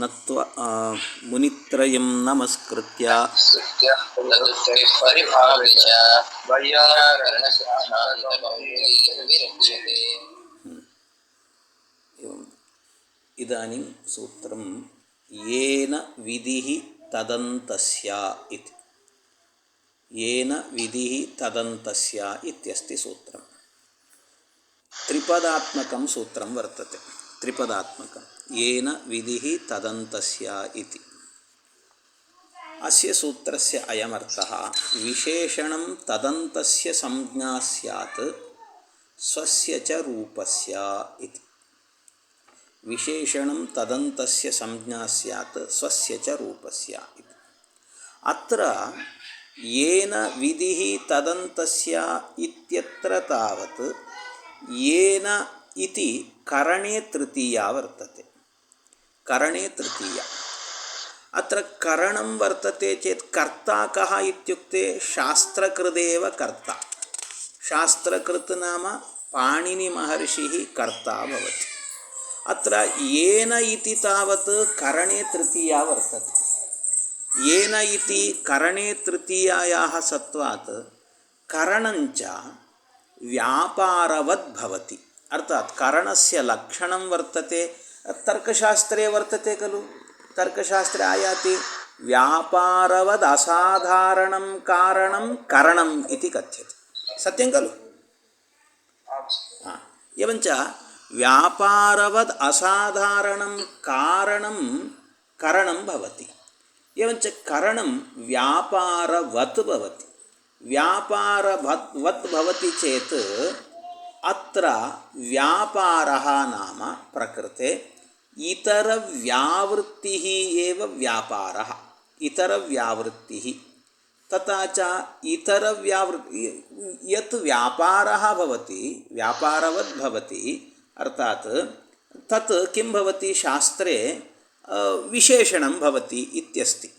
नत्वा मुनित्रयं नमस्कृत्य एवम् इदानीं सूत्रं येन विधिः तदन्तस्या इति येन विधिः तदन्तस्या इत्यस्ति सूत्रं त्रिपदात्मकं सूत्रं वर्तते त्रिपदात्मकम् येन विधिः तदन्तस्य इति अस्य सूत्रस्य अयमर्थः विशेषणं तदन्तस्य संज्ञा स्यात् स्वस्य च रूपस्य इति विशेषणं तदन्तस्य संज्ञा स्यात् स्वस्य च रूपस्य इति अत्र येन विधिः तदन्तस्य इत्यत्र तावत् येन इति करणे तृतीया वर्तते करणे तृतीया अत्र करणं वर्तते चेत् कर्ता कः इत्युक्ते शास्त्रकृदेव कर्ता शास्त्रकृत् नाम पाणिनिमहर्षिः कर्ता भवति अत्र येन इति तावत् करणे तृतीया वर्तते येन इति करणे तृतीयायाः सत्वात् करणञ्च व्यापारवद् भवति अर्थात् करणस्य लक्षणं वर्तते तर्कशास्त्रे वर्तते खलु तर्कशास्त्रे आयाति व्यापारवदसाधारणं कारणं करणम् इति कथ्यते सत्यं खलु हा एवञ्च व्यापारवद् असाधारणं कारणं करणं भवति एवञ्च करणं व्यापारवत् भवति व्यापारवत् वत् भवति चेत् अत्र व्यापारः नाम प्रकृते, इतरव्यावृत्तिः एव व्यापारः। इतरव्यावृत्तिः। तथा च इतरव्यावृत्ति यत् व्यापारः भवति, व्यापारवद् भवति, अर्थात् तत् किं भवति शास्त्रे विशेषणं भवति इत्यस्ति।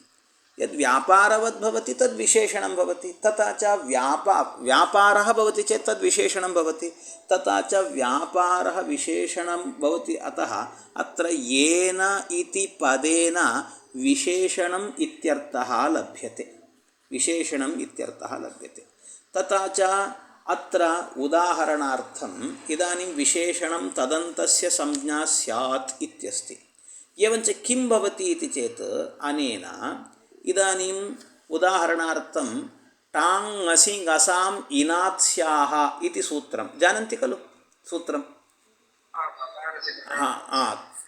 यद् व्यापारवद् भवति, तद् विशेषणं भवति। तथा च व्यापा, व्यापारः भवति चेत् तद् विशेषणं भवति। तथा च व्यापारः विशेषणं भवति। अतः अत्र येन इति पदेन विशेषणम् इत्यर्थः लभ्यते। विशेषणम् इत्यर्थः लभ्यते। तथा च अत्र उदाहरणार्थम् इदानीं विशेषणं तदन्तस्य संज्ञा स्यात् इत्यस्ति। एवञ्च किं भवति इति चेत् अनेन इदानीम् उदाहरणार्थं टाङ् असि गसाम् इनात्स्याः इति सूत्रं जानन्ति खलु सूत्रं हा हा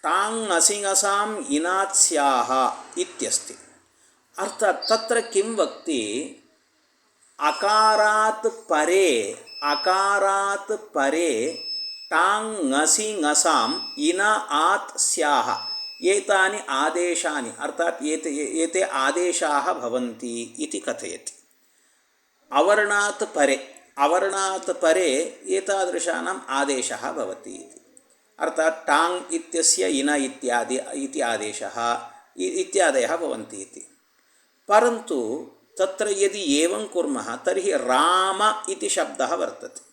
टाङ् असिङसाम् इनात्स्याः इत्यस्ति अर्थात् तत्र किं वक्ति अकारात् परे अकारात् परे टाङ् ङसि ङसाम् इन आत् स्याः ಏತಾನಿ ಆದೇಶಾನಿ, ಅರ್ಥಾತ್ ಏತೆ ಏತೆ ಆದೇಶಾಹ ಭವಂತಿ ಇತಿ ಕಥಯತಿ. ಅವರ್ಣಾತ್ ಪರೆ ಅವರ್ಣಾತ್ ಪರೆ ಏತಾದೃಶಾನಾಂ ಆದೇಶಃ ಭವತಿ ಇತಿ. ಅರ್ಥಾತ್ ಟಾಂಗ್ ಇತ್ಯಸ್ಯ ಇನ ಇತ್ಯಾದಿ, ಇತಿ ಆದೇಶಃ ಇತ್ಯಾದಯः ಭವಂತಿ ಇತಿ. ಪರಂತು ತತ್ರ ಯದಿ ಏವಂ ಕುರ್ಮಃ, ತರ್ಹಿ ರಾಮ ಇತಿ ಶಬ್ದಃ ವರ್ತತೆ.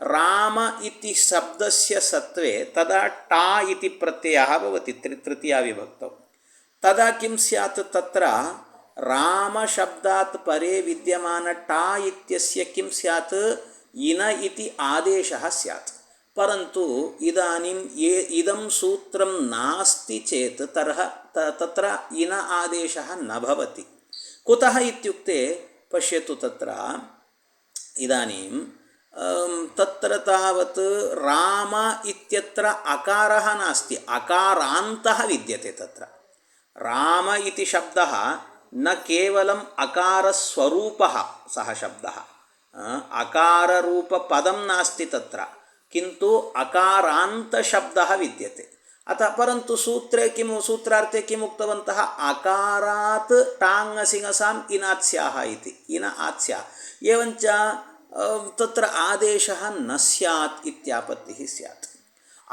राम इति शब्दस्य सत्वे तदा टा इति प्रत्ययः भवति त्रि तृतीयाविभक्तौ तदा किं स्यात् तत्र रामशब्दात् परे विद्यमान टा इत्यस्य किं स्यात् इन इति आदेशः स्यात् परन्तु इदानीं ये इदं सूत्रं नास्ति चेत् तरः त तत्र इन आदेशः न भवति कुतः इत्युक्ते पश्यतु तत्र इदानीं अं, तत्र तावत् राम इत्यत्र अकारः नास्ति अकारान्तः विद्यते तत्र राम इति शब्दः न केवलम् अकारस्वरूपः सः शब्दः अ, अकाररूपपदं नास्ति तत्र किन्तु अकारान्तशब्दः विद्यते अतः परन्तु सूत्रे किं सूत्रार्थे किम् उक्तवन्तः अकारात् टाङ्गसिंहसाम् इनात्स्याः इति इन आत्स्याः एवञ्च अ, तत्र आदेशः न स्यात् इत्यापत्तिः स्यात्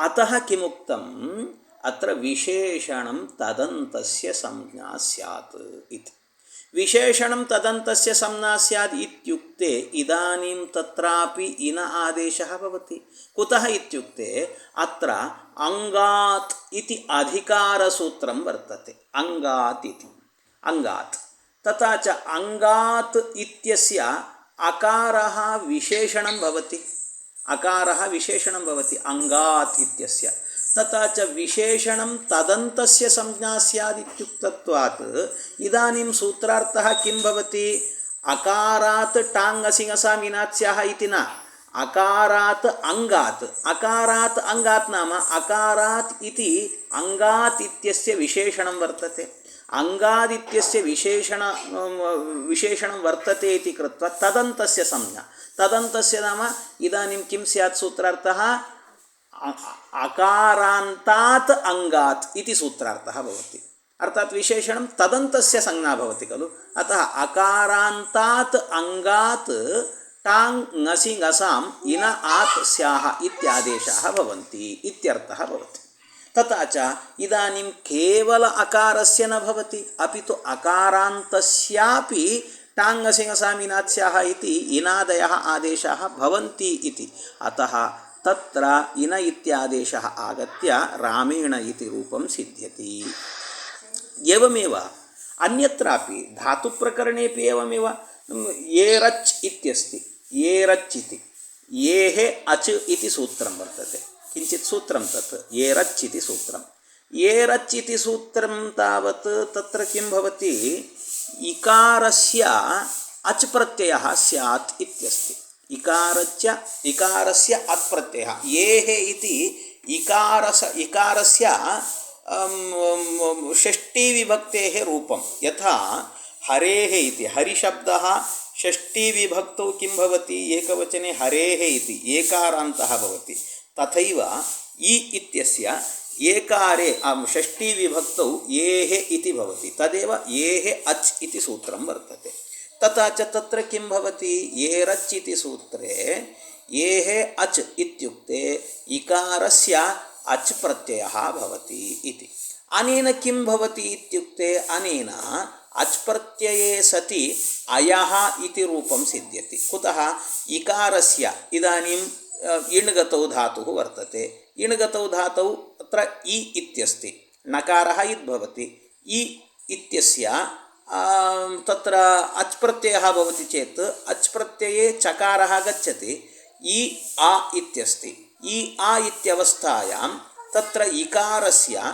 अतः किमुक्तम् अत्र विशेषणं तदन्तस्य संज्ञा स्यात् इति विशेषणं तदन्तस्य संज्ञा स्यात् इत्युक्ते इदानीं तत्रापि इन आदेशः भवति कुतः इत्युक्ते अत्र अङ्गात् इति अधिकारसूत्रं वर्तते अङ्गात् इति अङ्गात् तथा च अङ्गात् इत्यस्य ಅಕಾರ ವಿಶೇಷಣ ಭವತಿ. ಅಕಾರಃ ವಿಶೇಷಣಂ ಭವತಿ. ಅಂಗಾತ್ ಇತ್ಯಸ್ಯ. ತಥಾ ಚ ವಿಶೇಷಣಂ ತದಂತಸ್ಯ ಸಂಜ್ಞಾ ಸ್ಯಾದಿತ್ಯುಕ್ತತ್ವಾತ್ ಇದಾನಿಂ ಸೂತ್ರಾರ್ಥ ಕಿಂ ಭವತಿ? ಅಕಾರಾತ್ ಟಾಂಗ ಸಿಂಗಸ ಮೀನಾತ್ಸ್ಯಾಹ ಇತಿ ನ. ಅಕಾರಾತ್ ಅಂಗಾತ್. ಅಕಾರಾತ್ ಅಂಗಾತ್ ನಾಮ. ಅಕಾರಾತ್ ಇತಿ ಅಂಗಾತ್ ಇತ್ಯಸ್ಯ ವಿಶೇಷಣಂ ವರ್ತತೆ. ಅಂಗಾದಿತ್ಯಸ್ಯ ವಿಶೇಷಣ ವಿಶೇಷಣಂ ವರ್ತತೆ ಇತಿ ಕೃತ್ವ, ತದಂತಸ್ಯ ಸಂಜ್ಞಾ. ತದಂತಸ್ಯ ನಾಮ ಇದಾನಿಂ ಕಿಂ ಸ್ಯಾತ್ ಸೂತ್ರಾರ್ಥಃ? ಅಕಾರಾಂತಾತ್ ಅಂಗಾತ್ ಇತಿ ಸೂತ್ರಾರ್ಥಃ ಭವತಿ. ಅರ್ಥಾತ್ ವಿಶೇಷಣಂ ತದಂತಸ್ಯ ಸಂಜ್ಞಾ ಭವತಿ ಖಲು. ಅತಃ ಅಕಾರಾಂತಾತ್ ಅಂಗಾತ್ ಟಾಂಗ್ ನಸಿ ನಸಾಂ ಇನ ಆತ್ ಸ್ಯಾಹ ಇತ್ಯಾದೇಶಾಹ ಭವಂತಿ ಇತ್ಯರ್ಥಃ ಭವತಿ. तथा च इदानीं केवल अकारस्य न भवति अपि तु अकारान्तस्यापि टाङ्गसिंहसामिनात् स्याः इति इनादयः आदेशाः भवन्ति इति अतः तत्र इन इत्यादेशः आगत्य रामेण इति रूपं सिद्ध्यति एवमेव अन्यत्रापि धातुप्रकरणेपि एवमेव येरच् इत्यस्ति येरच् इति येः अच् इति सूत्रं वर्तते किञ्चित् सूत्रं तत्। येरच् इति सूत्रं येरच् इति सूत्रं तावत् तत्र किं भवति? इकारस्य अच् प्रत्ययः स्यात् इत्यस्ति। इकारस्य इकारस्य अत् प्रत्ययः येः इति इकारस, इकारस्य षष्टिविभक्तेः रूपं यथा हरेः इति, हरिशब्दः षष्टिविभक्तौ किं भवति? एकवचने हरेः इति, एकारान्तः भवति। तथैव इ इत्यस्य एकारे षष्टिविभक्तौ येः इति भवति। तदेव येः अच् सूत्रं वर्तते। तथा च तत्र सूत्रे येः अच् इत्युक्ते इकारस्य अच् प्रत्ययः भवति इति। अनेन किं अच् प्रत्यये सति अयः इति रूपं सिद्ध्यति। कुतः? इकारस्य। इदानीं इण्गतौ धातुः वर्तते इण्गतौ धातौ अत्र इ इत्यस्ति नकारः इत् भवति इ इत्यस्य तत्र अच् प्रत्ययः भवति चेत् अच् प्रत्यये चकारः गच्छति इ आ इत्यस्ति इ आ इत्यवस्थायां तत्र इकारस्य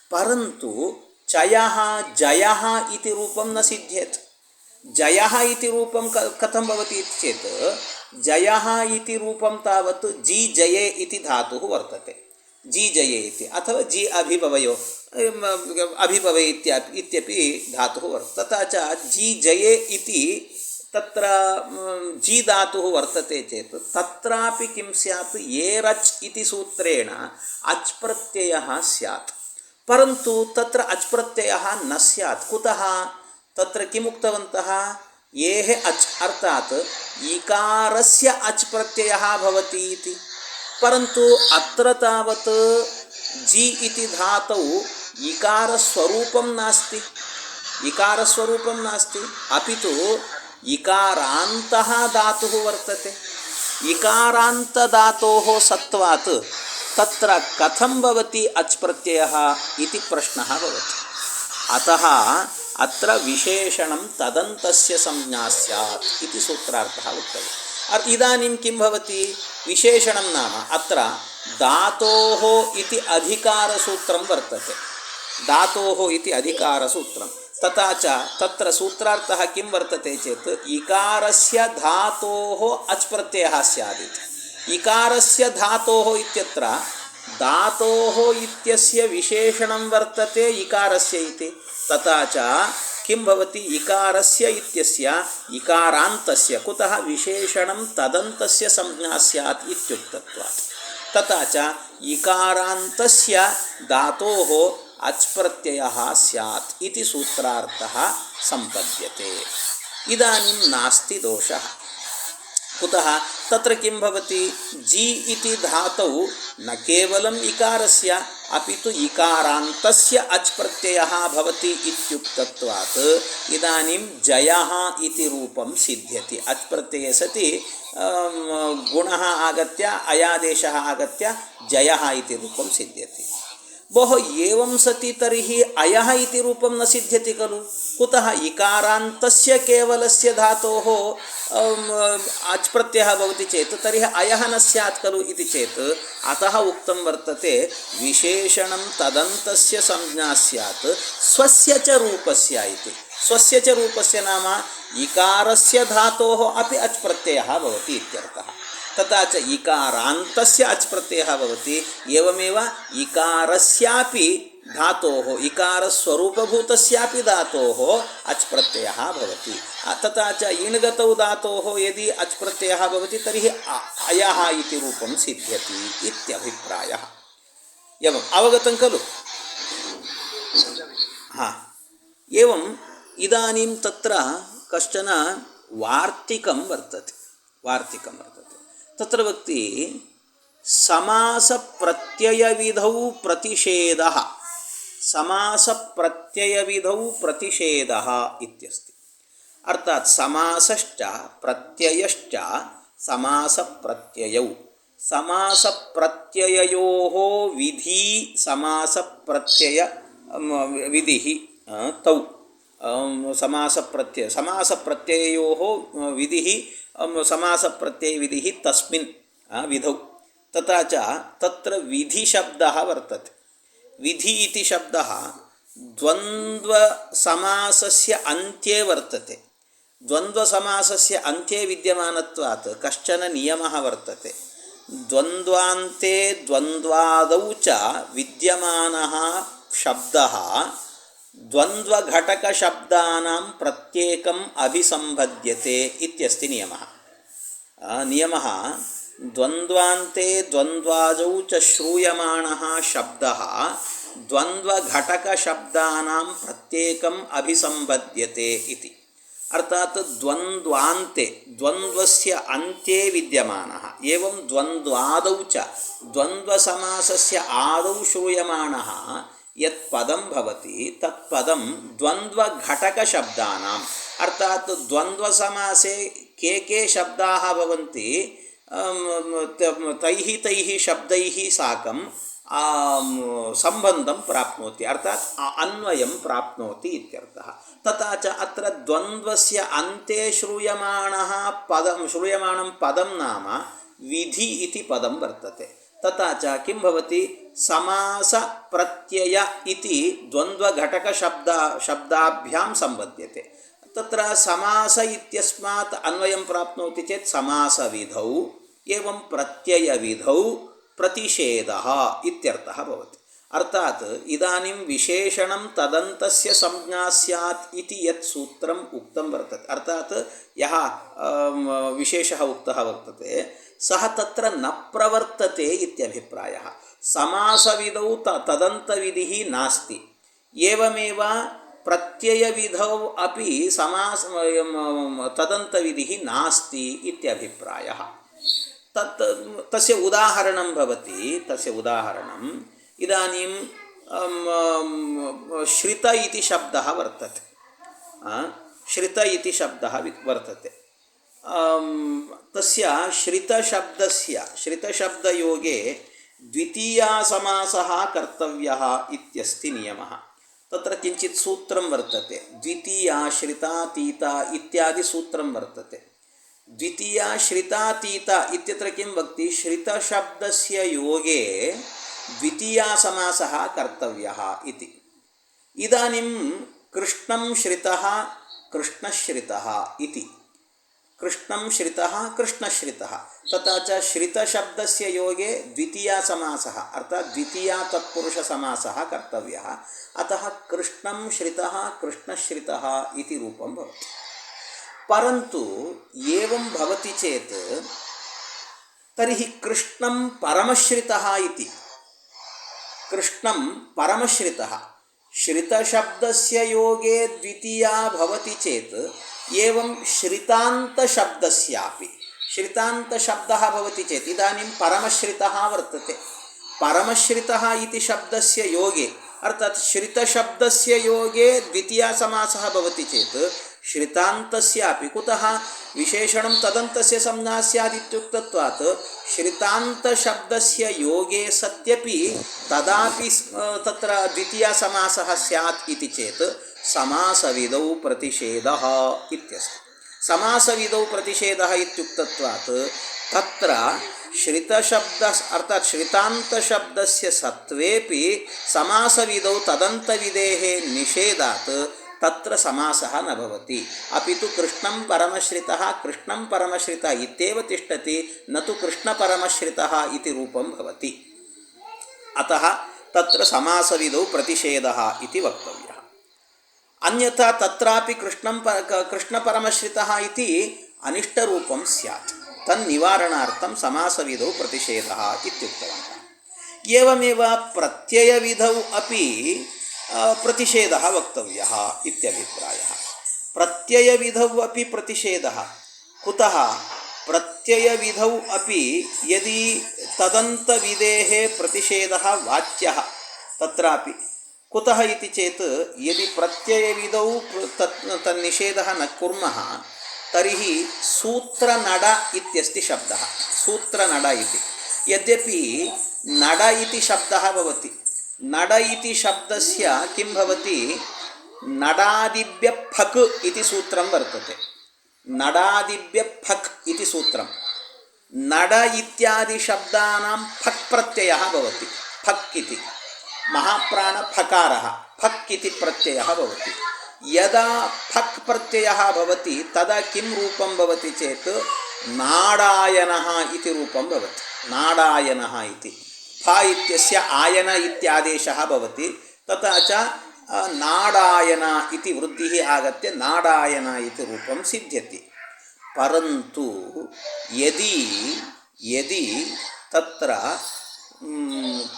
परन्तु चयः जयः न सिद्ध्येत्। जयः इति रूपं क, कथं भवति इति चेत्, जयः इति रूपं तावत् जि जये अथवा जि अभिभवयो अभिभवे इत्यापि धातुः वर्तते। तथा च जि जये इति तत्र जि धातुः वर्तते चेत्, तत्रापि किं स्यात्? इति सूत्रेण अच् प्रत्ययः स्यात्। परन्तु तत्र अच् प्रत्ययः न स्यात्। कुतः? तत्र किम् उक्तवन्तः येः अच् अर्थात् इकारस्य अच् प्रत्ययः भवति इति। परन्तु अत्र तावत् जि इति धातौ इकारस्वरूपं नास्ति। इकारस्वरूपं नास्ति। अपि तु इकारान्तः धातुः वर्तते। सत्वात् ತತ್ರ ಕಥಂ ಭವತಿ ಅಚ್ ಪ್ರತ್ಯಯ ಇತಿ ಪ್ರಶ್ನ ಭವತಿ ಅತಃ ಅತ್ರ ವಿಶೇಷಣಂ ತದಂತಸ್ಯ ಸಂಜ್ಞಾ ಸ್ಯಾತ್ ಇತಿ ಸೂತ್ರಾರ್ಥಃ ವಕ್ತವ್ಯ ಅರ್ ಇದಾನಿಂ ಕಿಂ ಭವತಿ ವಿಶೇಷಣಂ ನಾಮ ಅತ್ರ ಧಾತೋಃ ಇತಿ ಅಧಿಕಾರಸೂತ್ರಂ ವರ್ತತೆ ಧಾತೋಃ ಇತಿ ಅಧಿಕಾರಸೂತ್ರಂ ತಥಾ ಚ ತತ್ರ ಸೂತ್ರಾರ್ಥಃ ಕಿಂ ವರ್ತತೆ ಚೇತ್ ಇಕಾರಸ್ಯ ಧಾತೋಃ ಅಚ್ ಪ್ರತ್ಯಯಃ ಸ್ಯಾದಿತಿ इकारस्य धातोः इत्यत्र धातोः इत्यस्य विशेषणं वर्तते, इकारस्य इति। तथा च किं भवति? इकारस्य इत्यस्य इकारान्तस्य, कुतः विशेषणं तदन्तस्य संज्ञा स्यात् इत्युक्तत्वात्। तथा च इकारान्तस्य धातोः अच्प्रत्ययः स्यात् इति सूत्रार्थः सम्पद्यते। इदानीं नास्ति दोषः। कुतः तत्र किं भवति? जि इति धातौ न केवलम् इकारस्य, अपि तु इकारान्तस्य अच् प्रत्ययः भवति इत्युक्तत्वात्। इदानीं जयः इति रूपं सिद्ध्यति। अच् प्रत्यये सति गुणः आगत्य, अयादेशः आगत्य जयः इति रूपं सिद्ध्यति। भोः एवं सति तर्हि अयः इति रूपं न सिद्ध्यति खलु। कुतः इकारान्तस्य केवलस्य धातोः अच् प्रत्ययः भवति चेत्, तर्हि अयः न स्यात् खलु इति चेत्, अतः उक्तं वर्तते, विशेषणं तदन्तस्य संज्ञा स्यात्, स्वस्य च रूपस्य इति। स्वस्य च रूपस्य नाम इकारस्य धातोः अपि अच् प्रत्ययः भवति इत्यर्थः। तथा च अच् प्रत्ययः भवति। एवमेव इकारस्यापि धातोः, इकारस्वरूपभूतस्यापि धातोः अच् प्रत्ययः तथा च धातोः यदि अच् प्रत्ययः भवति, तर्हि अयः अवगतं खलु? हा। एवम्, इदानीं तत्र कश्चन वार्तिकं वर्तते। तत्र वक्ति समासप्रत्ययविधौ प्रतिषेधः समासप्रत्ययविधौ प्रतिषेधः इत्यस्ति। अर्थात् समासश्च प्रत्ययश्च समासप्रत्ययौ। समासप्रत्यययोः विधि, समासप्रत्यय विधिः तौ। समासप्रत्यय समासप्रत्यययोः विधिः समासप्रत्ययविधिः तस्मिन् विधौ। तथा च तत्र विधिशब्दः वर्तते। विधि इति शब्दः द्वन्द्वसमासस्य अन्त्ये वर्तते। द्वन्द्वसमासस्य अन्त्ये विद्यमानत्वात् कश्चन नियमः वर्तते। द्वन्द्वान्ते द्वन्द्वादौ च विद्यमानः शब्दः द्वन्द्वघटकशब्दानां प्रत्येकम् अभिसम्बध्यते इत्यस्ति नियमः। नियमः, द्वन्द्वान्ते द्वन्द्वादौ च श्रूयमाणः शब्दः, द्वन्द्वघटकशब्दानां प्रत्येकम् अभिसम्बध्यते इति। अर्थात् द्वन्द्वान्ते, द्वन्द्वस्य अन्त्ये विद्यमानः, एवं द्वन्द्वादौ च, द्वन्द्वसमासस्य आदौ श्रूयमाणः ಯತ್ ಪದಂ ಭವತಿ ತತ್ ಪದಂ ದ್ವಂದ್ವ ಘಟಕ ಶಬ್ದಾನಾಂ ಅರ್ಥಾತ್ ದ್ವಂದ್ವ ಸಮಾಸೆ ಕೆ ಕೆ ಶಬ್ದಾಹ ಭವಂತಿ ತೈಃ ತೈಃ ಶಬ್ದೈಃ ಸಾಕಂ ಸಂಬಂಧಂ ಪ್ರಾಪ್ನೋತಿ. ಅರ್ಥಾತ್ ಅನ್ವಯಂ ಪ್ರಾಪ್ನೋತಿ ಇತ್ಯರ್ಥಃ. ತಥಾ ಚ ಅತ್ರ ದ್ವಂದ್ವಸ್ಯ ಅಂತೆ ಶ್ರೂಯಮಾಣಃ ಪದಂ, ಶ್ರೂಯಮಾಣಂ ಪದಂ ನಾಮ ವಿಧಿ ಇತಿ ಪದಂ ವರ್ತತೆ. ತಥಾ ಚ ಕಿಂ ಭವತಿ? भवति समासप्रत्यय इति द्वन्द्वघटकशब्द शब्दाभ्यां सम्बध्यते तत्र समास इत्यस्मात् अन्वयं प्राप्नोति चेत् समासविधौ एवं प्रत्ययविधौ प्रतिषेधः इत्यर्थः भवति। अर्थात् इदानीं विशेषणं तदन्तस्य संज्ञा स्यात् इति यत् सूत्रम् उक्तं वर्तते। अर्थात् यः विशेषः उक्तः वर्तते, सः तत्र न प्रवर्तते इत्यभिप्रायः। समासविधौ त तदन्तविधिः नास्ति एवमेव प्रत्ययविधौ अपि समास तदन्तविधिः नास्ति इत्यभिप्रायः तत् तस्य उदाहरणं भवति तस्य उदाहरणम् इदानीं श्रित इति शब्दः वर्तते श्रित इति शब्दः वर्तते तस्य श्रितशब्दस्य श्रितशब्दयोगे द्वितीयासमासः कर्तव्यः इत्यस्ति नियमः। तत्र किञ्चित् सूत्रं वर्तते। द्वितीया श्रितातीता इत्यादि सूत्रं वर्तते। द्वितीया श्रितातीता इत्यत्र किं वक्ति श्रितशब्दस्य योगे द्वितीयासमासः कर्तव्यः इति। इदानीं कृष्णं श्रितः, कृष्णश्रितः इति। कृष्णं श्रितः कृष्णश्रितः। तथा च श्रितशब्दस्य योगे द्वितीया समासः, अर्थात् द्वितीया तत्पुरुषसमासः कर्तव्यः। अतः कृष्णं श्रितः कृष्णश्रितः इति रूपं भवति। परन्तु एवं भवति चेत् तर्हि कृष्णं परमश्रितः इति। कृष्णं परमश्रितः। श्रितशब्दस्य योगे द्वितीया भवति चेत् एवं श्रितान्तशब्दस्यापि श्रितान्तशब्दः भवति चेत् इदानीं परमश्रितः वर्तते परमश्रितः इति शब्दस्य योगे अर्थात् श्रितशब्दस्य योगे द्वितीयासमासः भवति चेत् श्रितान्तस्यापि कुतः विशेषणं तदन्तस्य संज्ञा स्यादित्युक्तत्वात् श्रितान्तशब्दस्य योगे सत्यपि तदापि तत्र द्वितीयसमासः स्यात् इति चेत् समासविधौ प्रतिषेधः इत्यस्ति समासविधौ प्रतिषेधः इत्युक्तत्वात् तत्र श्रितशब्द अर्थात् श्रितान्तशब्दस्य सत्त्वेपि समासविधौ तदन्तविधेः निषेधात् तत्र समासः न भवति अपि तु कृष्णं परमश्रितः कृष्णं परमश्रितः इत्येव तिष्ठति न तु कृष्णपरमश्रितः इति रूपं भवति अतः तत्र समासविधौ प्रतिषेधः इति वक्तव्यः अन्यथा तत्रापि कृष्णं प कृष्णपरमश्रितः इति अनिष्टरूपं स्यात् तन्निवारणार्थं समासविधौ प्रतिषेधः इत्युक्तवन्तः एवमेव प्रत्ययविधौ अपि ಪ್ರತಿಷೇಧ ವಕ್ತವ್ಯ ಇತ್ಯಭಿಪ್ರಾಯ. ಪ್ರತ್ಯಯವಿಧೌ ಅಪಿ ಪ್ರತಿಷೇಧ. ಕುತಃ ಪ್ರತ್ಯಯವಿಧೌ ಅಪಿ ಯದಿ ತದಂತವಿಧೇಃ ಪ್ರತಿಷೇಧ ವಾಚ್ಯ. ತತ್ರಾಪಿ ಕುತಃ ಇತಿ ಚೇತ್ ಯದಿ ಪ್ರತ್ಯಯವಿಧೌ ತತ್ ತನ್ನಿಷೇಧ ನ ಕುರ್ಮಃ ತರ್ಹಿ ಸೂತ್ರನಡ ಇತ್ಯಸ್ತಿ ಶಬ್ದಃ. ಸೂತ್ರನಡ ಇತಿ. ಯದ್ಯಪಿ ನಡ ಇತಿ ಶಬ್ದಃ ಭವತಿ. నడ ఇది శబ్దస్య కిం భవతి? నడాదిభ్య ఫక్ ఇది సూత్రం వర్తతే. నడాదిభ్య ఫక్ ఇది సూత్రం. నడ ఇత్యాది శబ్దానాం ఫక్ ప్రత్యయ భవతి. ఫక్ ఇది మహాప్రాణ ఫకార. ఫక్ ఇది ప్రత్యయ భవతి. యదా ఫక్ ప్రత్యయ భవతి తదా కిం రూపం భవతి చేత? నాడాయన ఇది రూపం భవతి. నాడాయన ఇది भवति नाडायनः इति फ इत्यस्य आयन इत्यादेशः भवति तथा च नाडायन इति वृद्धिः आगत्य नाडायन इति रूपं सिद्ध्यति परन्तु यदि यदि तत्र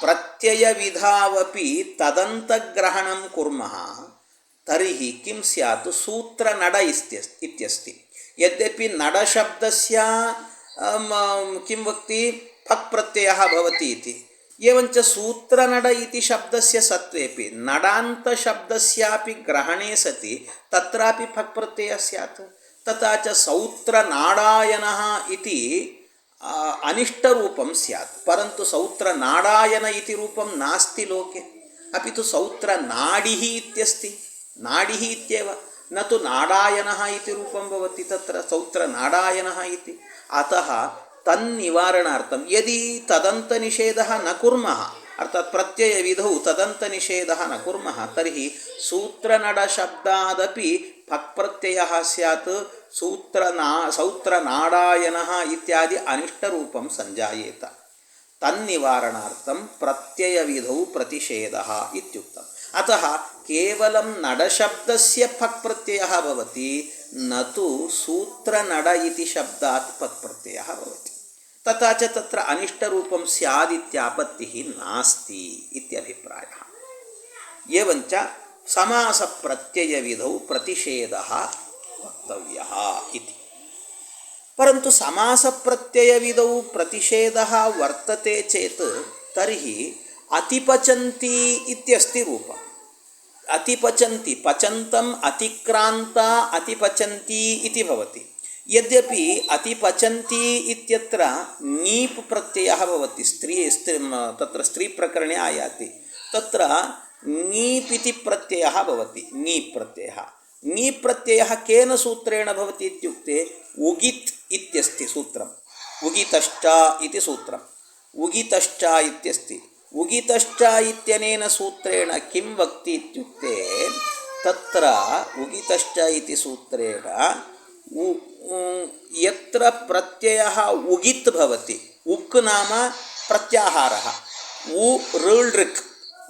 प्रत्ययविधावपि तदन्तग्रहणं कुर्मः तर्हि किं स्यात् सूत्रनड इत्यस्ति यद्यपि नडशब्दस्य किं वक्ति फक् प्रत्ययः भवति इति ಏವಂಚ ಸೂತ್ರ ನಡ ಇತಿ ಶಬ್ದಸ್ಯ ಸತ್ವೇಪಿ ನಡಾಂತ ಶಬ್ದಸ್ಯಾಪಿ ಗ್ರಹಣೇ ಸತಿ ತತ್ರಾಪಿ ಫಕ್ ಪ್ರತ್ಯಯ ಸ್ಯಾತ್ ತಥಾಚ ಸೌತ್ರ ನಾಡಾಯನ ಇತಿ ಅನಿಷ್ಟ ರೂಪಂ ಸ್ಯಾತ್ ಪರಂತು ಸೌತ್ರ ನಾಡಾಯನ ಇತಿ ರೂಪಂ ನಾಸ್ತಿ ಲೋಕೆ ಅಪಿತು ಸೌತ್ರ ನಾಡಿಹಿ ಇತ್ಯಸ್ತಿ ನಾಡಿಹಿ ಇತ್ಯೇವ ನಾಡಾಯನ ಇತಿ ರೂಪಂ ಭವತಿ ತತ್ರ ಸೌತ್ರ ನಾಡಾಯನ ಇತಿ ಅತಃ ತನ್ ನಿವಾರಣಾರ್ಥಂ ಯದಿ ತದಂತ ನಿಷೇಧ ನ ಕೂರ್ಮ ಅರ್ಥಾತ್ ಪ್ರತ್ಯಯ ವಿಧೌ ತದಂತ ನಿಷೇಧ ನ ಕೂರ್ಮ ತರ್ಹಿ ಸೂತ್ರನಡ ಶಬ್ದಾದಪಿ ಫಕ್ ಪ್ರತ್ಯಯ ಸ್ಯಾತ್ ಸೂತ್ರನಾ ಸೌತ್ರನಾರಾಯಣ ಇತ್ಯಾದಿ ಅನಿಷ್ಟರೂಪಂ ಸಂಜಾಯೇತ ತನ್ನಿವಾರಣಾರ್ಥಂ ಪ್ರತ್ಯಯ ವಿಧೌ ಪ್ರತಿಷೇಧ ಇತ್ಯುಕ್ತಂ ಅತಃ ಕೇವಲ ನಡಶಬ್ದಸ್ಯ ಫಕ್ ಪ್ರತ್ಯಯ ಭವತಿ ನ ತು ಸೂತ್ರನಡ ಇತಿ ಶಬ್ದಾತ್ ಫಕ್ ಪ್ರತ್ಯಯ ಭವತಿ तथा च तत्र अनिष्टरूपं स्यादित्यापत्तिः नास्ति इत्यभिप्रायः एवञ्च समासप्रत्ययविधौ प्रतिषेधः वक्तव्यः इति। परन्तु समासप्रत्ययविधौ प्रतिषेधः वर्तते चेत् तर्हि अतिपचन्ति इत्यस्ति रूपम्। अतिपचन्ति, पचन्तम्, अतिक्रान्ता, अतिपचन्ति इति भवति। ಯದ್ಯಪಿ ಅತಿ ಪಚಂತಿ ಇತ್ಯತ್ರ ನೀಪ್ ಪ್ರತ್ಯಯ ಭವತಿ ಸ್ತ್ರೀ ಸ್ತ್ರೀ ತತ್ರ ಸ್ತ್ರೀ ಪ್ರಕರಣ ಆಯಾತಿ ತತ್ರ ನೀಪ್ ಇತಿ ಪ್ರತ್ಯಯ ಭವತಿ ನೀಪ್ ಪ್ರತ್ಯಯ ನೀಪ್ ಪ್ರತ್ಯಯ ಕೇನ ಸೂತ್ರೇಣ ಭವತಿ ಇತ್ಯುಕ್ತೆ ಉಗಿತ್ ಇತ್ಯಸ್ತಿ ಸೂತ್ರ ಉಗಿತಷ್ಟ ಇತಿ ಸೂತ್ರ ಉಗಿತಷ್ಟ ಇತ್ಯಸ್ತಿ ಉಗಿತಷ್ಟ ಇತ್ಯನೇನ ಸೂತ್ರೇಣ ಕಿಂ ವಕ್ತಿ ಇತ್ಯುಕ್ತೆ ತತ್ರ ಉಗಿತಷ್ಟ ಇತಿ ಸೂತ್ರೇಣ यत्र प्रत्ययः उगित् भवति। उक् नाम प्रत्याहारः। उ ऋळृक्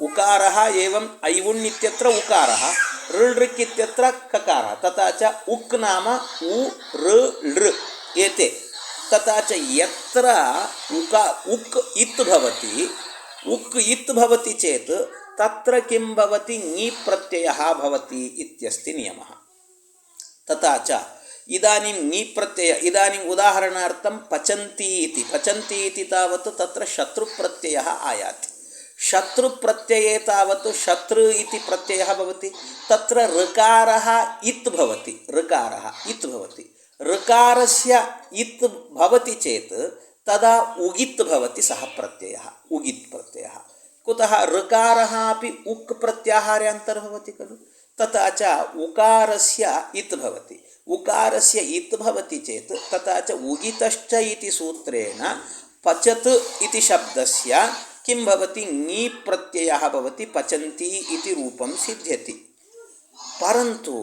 उकारः एवम् ऐवुण् इत्यत्र उकारः। ऋळृक् इत्यत्र ककारः। तथा च उक् नाम उ ऋ एते। तथा च यत्र उका उक् इत् भवति उक् इत् भवति चेत् तत्र किं भवति? ङी प्रत्ययः भवति इत्यस्ति नियमः। तथा च ಇದಾನಿಂ ನಿ ಪ್ರತ್ಯಯ, ಇದಾನಿಂ ಉದಾಹರಣಾರ್ಥಂ ಪಚಂತಿ ಇತಿ ಪಚಂತಿ ಇತಿ ತಾವತ್ತು ತತ್ರ ಶತ್ರು ಪ್ರತ್ಯಯ ಆಯಾತಿ. ಶತ್ರು ಪ್ರತ್ಯಯೇ ತಾವತ್ತು ಶತ್ರು ಇತಿ ಪ್ರತ್ಯಯ ಭವತಿ, ತತ್ರ ಋಕಾರ ಇತ್ ಭವತಿ, ಋಕಾರ ಇತ್ ಭವತಿ. ಋಕಾರಸ್ಯ ಇತ್ ಭವತಿ ಚೇತ್, ತದಾ ಉಗಿತ್ ಭವತಿ ಸಹ ಪ್ರತ್ಯಯ, ಉಗಿತ್ ಪ್ರತ್ಯಯ. ಕುತಃ ಋಕಾರ ಅಪಿ ಉಕ್ ಪ್ರತ್ಯಾಹಾರ್ಯಾಂತರ್ಭವತಿ ಖಲು, ತಥಾ ಚ ಉಕಾರಸ್ಯ ಇತ್ ಭವತಿ. ಉಕಾರಸ್ಯ ಇತ್ ಭವತಿ ಚೇತ್, ತಥಾ ಚ ಉಗಿತಶ್ಚ ಇತಿ ಸೂತ್ರೇಣ ಪಚತ್ ಇತಿ ಶಬ್ದಸ್ಯ, ಕಿಂ ಭವತಿ ಞಿ ಪ್ರತ್ಯಯಃ ಭವತಿ ಪಚಂತಿ ಇತಿ ರೂಪಂ ಸಿದ್ಧ್ಯತಿ. ಪರಂತು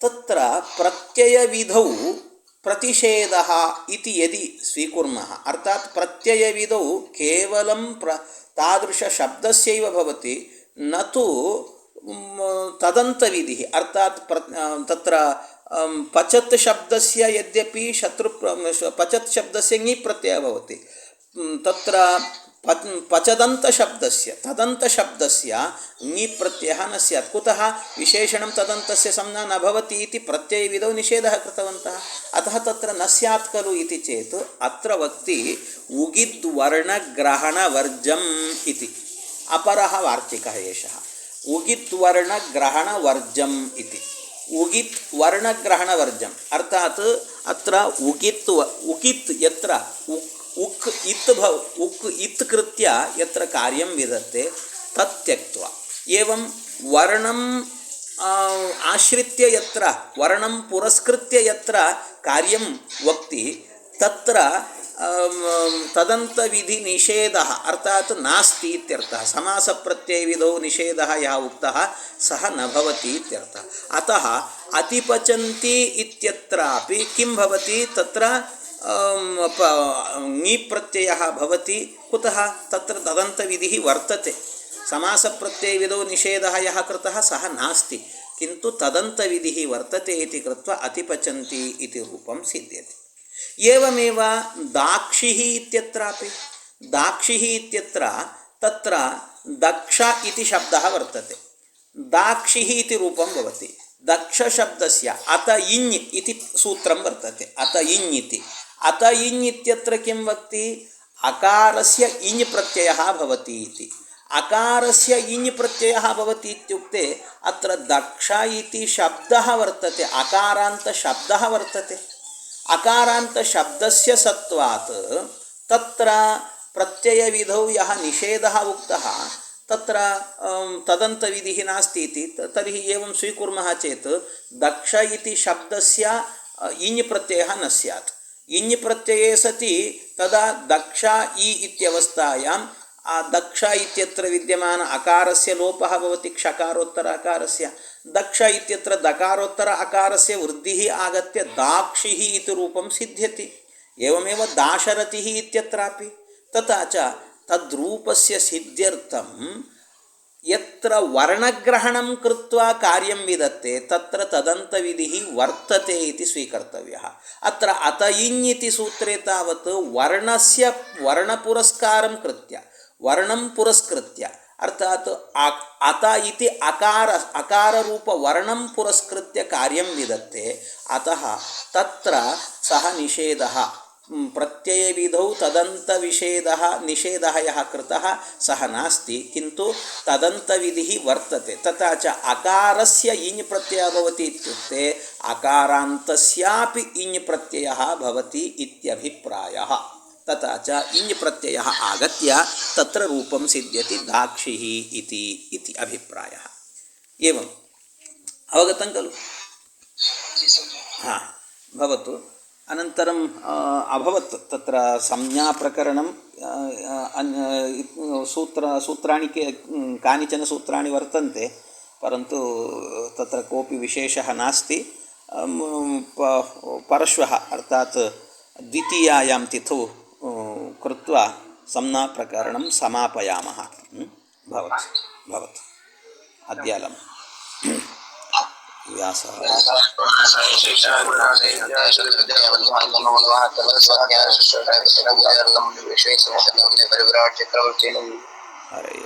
ತತ್ರ ಪ್ರತ್ಯಯವಿಧೌ ಪ್ರತಿಷೇಧ ಇತಿ ಯದಿ ಸ್ವೀಕುರ್ಮಃ. ಅರ್ಥಾತ್ ಪ್ರತ್ಯಯವಿಧೌ ಕೇವಲಂ ಪ್ರ ತಾದೃಶ ಶಬ್ದಸ್ಯೈವ ಭವತಿ, ನ ತು ತದಂತವಿಧಿ. ಅರ್ಥಾತ್ ಪ್ರ ತತ್ರ पचत् शब्दस्य यद्यपि शत्रु पचत् शब्दस्य ङि प्रत्ययः भवति। तत्र पत् पचदन्तशब्दस्य तदन्तशब्दस्य ङि प्रत्ययः न स्यात्। कुतः विशेषणं तदन्तस्य संज्ञा न भवति इति प्रत्ययविधौ निषेधः कृतवन्तः? अतः तत्र न स्यात् खलु इति चेत् अत्र वक्ति उगिद्वर्णग्रहणवर्जम् इति। अपरः वार्तिकः एषः। उगित्वर्णग्रहणवर्जम् इति। ಉಗಿತ್ ವರ್ಣಗ್ರಹಣ ವರ್ಜಂ ಅರ್ಥಾತ್ ಅತ್ರ ಉಗಿತ್ ಉಕಿತ್ ಎತ್ರ ಉಕ್ ಉಕ್ ಇತ್ ಭವ್ ಉಕ್ ಇತ್ ಕೃತ್ಯ ಎತ್ರ ಕಾರ್ಯಂ ವಿಧತ್ತೆ ತತ್ಯಕ್ತ್ವ ಏವಂ ವರ್ಣಂ ಆಶ್ರಿತ್ಯ ಯತ್ರ, ವರ್ಣಂ ಪುರಸ್ಕೃತ್ಯ ಯತ್ರ ಕಾರ್ಯಂ ವಕ್ತಿ ತತ್ರ तदन्तविधिनिषेधः अर्थात् नास्ति इत्यर्थः समासप्रत्ययविधौ निषेधः यः उक्तः सः न भवति इत्यर्थः। अतः अतिपचन्ति इत्यत्रापि किं भवति? तत्र ङीप्रत्ययः प्रत्ययः भवति। कुतः? तत्र तदन्तविधिः वर्तते। समासप्रत्ययविधौ निषेधः यः कृतः सः नास्ति। किन्तु तदन्तविधिः वर्तते इति कृत्वा अतिपचन्ति इति रूपं सिद्ध्यति। ಏವಮೇವ ದಾಕ್ಷಿ ಇತ್ಯತ್ರಾಪಿ? ದಾಕ್ಷಿ ಇತ್ಯತ್ರ ತತ್ರ ದಕ್ಷ ಇತಿ ಶಬ್ದ ವರ್ತತೆ. ದಾಕ್ಷಿ ಇತಿ ರೂಪಂ ಭವತಿ. ದಕ್ಷ ಶಬ್ದಸ್ಯ ಅತ ಇನ್ ಇತಿ ಸೂತ್ರಂ ವರ್ತತೆ. ಅತ ಇನ್ ಇತಿ. ಅತ ಇನ್ ಇತ್ಯತ್ರ ಕಿಂ ವಕ್ತಿ ಅಕಾರಸ್ಯ ಇನ್ ಪ್ರತ್ಯಯ ಭವತಿ ಇತಿ. ಅಕಾರಸ್ಯ ಇನ್ ಪ್ರತ್ಯಯ ಭವತಿ ಇತ್ಯುಕ್ತೆ ಅತ್ರ ದಕ್ಷ ಇತಿ ಶಬ್ದ ವರ್ತತೆ. ಅಕಾರಾಂತ ಶಬ್ದ ವರ್ತತೆ. वर्तते अकारान्तशब्दस्य सत्वात् तत्र प्रत्ययविधौ यः निषेधः उक्तः तत्र अं, तदन्तविधिः नास्ति इति त- तर्हि एवं स्वीकुर्मः चेत् दक्ष इति शब्दस्य अ, इञ् प्रत्ययः न स्यात् इञ् प्रत्यये सति तदा दक्ष इ इत्यवस्थायां आ दक्ष इत्यत्र विद्यमान अकारस्य लोपः भवति क्षकारोत्तर अकारस्य ದಕ್ಷ ಇತ್ಯತ್ರ ದಕಾರೋತ್ತರ ಅಕಾರಸ್ಯ ವೃದ್ಧಿ ಆಗತ್ಯ ದಾಕ್ಷಿ ಇತಿ ರೂಪಂ ಸಿದ್ಧ್ಯತಿ. ಏವಮೇವ ದಾಶರತಿ ಇತ್ಯತ್ರಾಪಿ. ತಥಾ ಚ ತದ್ರೂಪಸ್ಯ ಸಿದ್ಧ್ಯರ್ಥಂ ಯತ್ರ ವರ್ಣಗ್ರಹಣಂ ಕೃತ್ವ ಕಾರ್ಯಂ ವಿಧತ್ತೆ ತತ್ರ ತದಂತವಿಧಿ ವರ್ತತೆ ಇತಿ ಸ್ವೀಕರ್ತವ್ಯ. ಅತ್ರ ಅತಯಿಂಗಿತಿ ಇತಿ ಸೂತ್ರೇ ತಾವತ್ ವರ್ಣಸ್ಯ ವರ್ಣಪುರಸ್ಕಾರಂ ಕೃತ್ಯ. ವರ್ಣಂ ಪುರಸ್ಕೃತ್ಯ. ಅರ್ಥಾತ್ ಅತ ಇತಿ ಅಕಾರ ಅಕಾರ ರೂಪ ವರ್ಣಂ ಪುರಸ್ಕೃತ್ಯ ಕಾರ್ಯಂ ವಿಧತ್ತೆ ಅತಃ ತತ್ರ ಸಹ ನಿಷೇಧ. ಪ್ರತ್ಯಯವಿಧೌ ತದಂತ ವಿಷೇಧ ನಿಷೇಧ ಯಃ ಕೃತಃ ಸಹ ನಾಸ್ತಿ. ಕಿಂತು ತದಂತವಿಧಿ ವರ್ತತೆ. ತಥಾ ಚ ಅಕಾರಸ್ಯ ಇಞ್ ಪ್ರತ್ಯಯ ಭವತಿ ಇತ್ಯುಕ್ತೆ. ಅಕಾರಾಂತಸ್ಯಾಪಿ ಇಂಜ್ ಪ್ರತ್ಯಯ ಭವತಿ ಇತ್ಯಭಿಪ್ರಾಯ. तथा च इञ् प्रत्ययः आगत्य तत्र रूपं सिद्ध्यति दाक्षिः इति इति अभिप्रायः। एवम्। अवगतं खलु? हा भवतु। अनन्तरं अ, अभवत् तत्र संज्ञाप्रकरणं सूत्र सूत्राणि के कानिचन सूत्राणि वर्तन्ते परन्तु तत्र कोऽपि विशेषः नास्ति। परश्वः अर्थात् द्वितीयायां तिथौ कृत्वा संज्ञाप्रकरणं समापयामः। म्? भवतु भवतु। अद्यालं व्यासः। हरे।